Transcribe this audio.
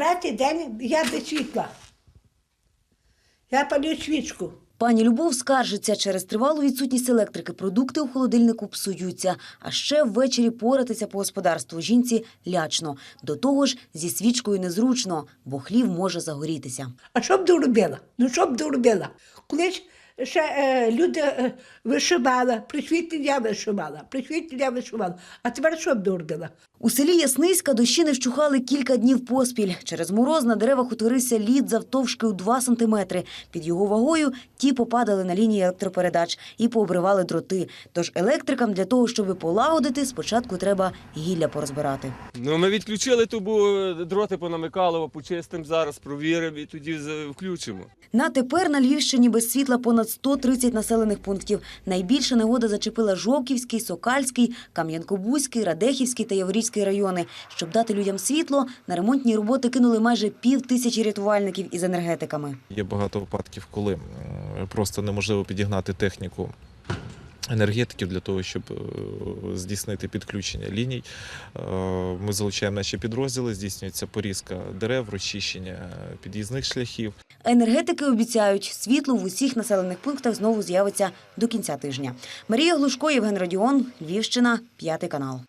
третій день я без світла. Я палю свічку. Пані Любов скаржиться, через тривалу відсутність електрики продукти у холодильнику псуються. А ще ввечері поратися по господарству жінці лячно. До того ж, зі свічкою незручно, бо хлів може загорітися. А що б доробила? Ну що б доробила? Колись ще е, люди е, вишивали, при я вишивала, при я вишивала. А тепер що б доробила? У селі Ясниська дощі не вщухали кілька днів поспіль. Через мороз на деревах утворився лід завтовшки у 2 сантиметри. Під його вагою ті попадали на лінії електропередач і пообривали дроти. Тож електрикам для того, щоб полагодити, спочатку треба гілля порозбирати. Ну, ми відключили тубу, дроти понамикали, почистимо зараз, провіримо і тоді включимо. На тепер на Львівщині без світла понад 130 населених пунктів. Найбільша негода зачепила Жовківський, Сокальський, Кам'янкобузький, Радехівський та Яворівський райони. Щоб дати людям світло, на ремонтні роботи кинули майже пів тисячі рятувальників із енергетиками. Є багато випадків, коли просто неможливо підігнати техніку енергетиків для того, щоб е, здійснити підключення ліній. Е, Ми залучаємо наші підрозділи, здійснюється порізка дерев, розчищення під'їзних шляхів. Енергетики обіцяють, світло в усіх населених пунктах знову з'явиться до кінця тижня. Марія Глушко, Євген Радіон, Львівщина, п'ятий канал.